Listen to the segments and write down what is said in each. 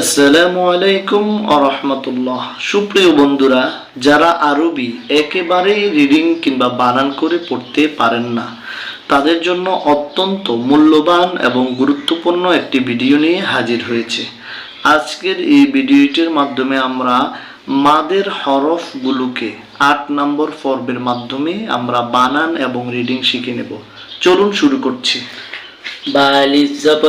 আসসালামু আলাইকুম আরহামতুল্লাহ সুপ্রিয় বন্ধুরা, যারা আরবি একেবারেই রিডিং কিংবা বানান করে পড়তে পারেন না, তাদের জন্য অত্যন্ত মূল্যবান এবং গুরুত্বপূর্ণ একটি ভিডিও নিয়ে হাজির হয়েছে। আজকের এই ভিডিওটির মাধ্যমে আমরা মাদের হরফগুলোকে আট নম্বর পর্বের মাধ্যমে আমরা বানান এবং রিডিং শিখে নেব। চলুন শুরু করছি। বা ওয়াফিজ বু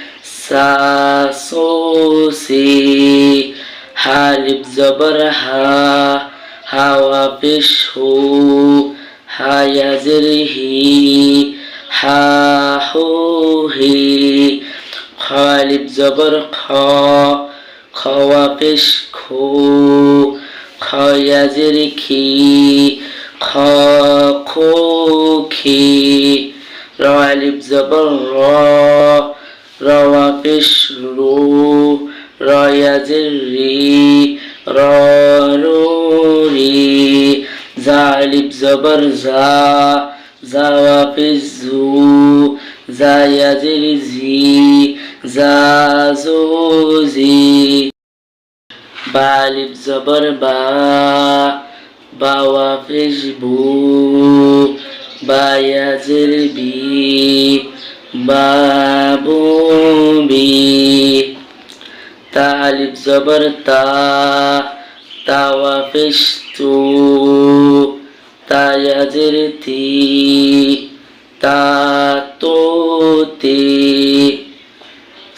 তি সালিফ জবর সা সা ওয়াফিজ সু সায়াজির সি সা সো সি হালিফ জবর হা হাওয়া পেশ হু হায়াজির হি হা হু হি খালিফ পেশ রু রয়াজির রি র রু জালিব জবর জা, জাওয়া পেশ জু জায়াজির জি জা জু জি বালিব জবর বা, বাওয়া পেশ বু বায়াজির বি বি তালিব জবর তা তাওয়া পেশ তু তায়াজির তি তা তো তি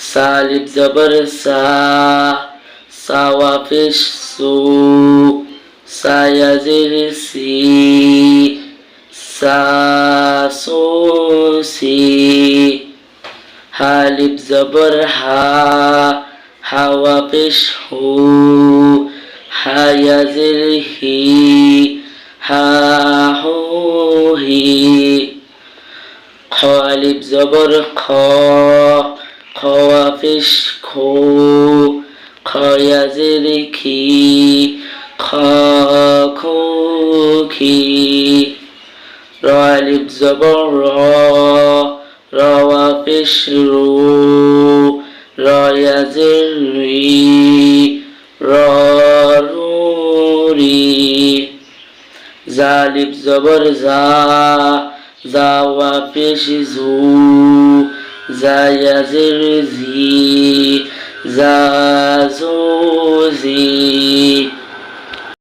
সালিব জবর সা সাওয়া পেশ সু সায়াজির সি সা সো হালিব জবর হা হাওয়া পেশ হু হায়াজির হি হা হু হি খালিব জবর খ খওয়া পেশ খো খয়াজির খি খ খো খি রালিব জবর র রওয়া পেশ রু রয়াজির রি র রু রি জালিব জবর জা জাওয়া পেশ জু জায়াজির জি জা জু জি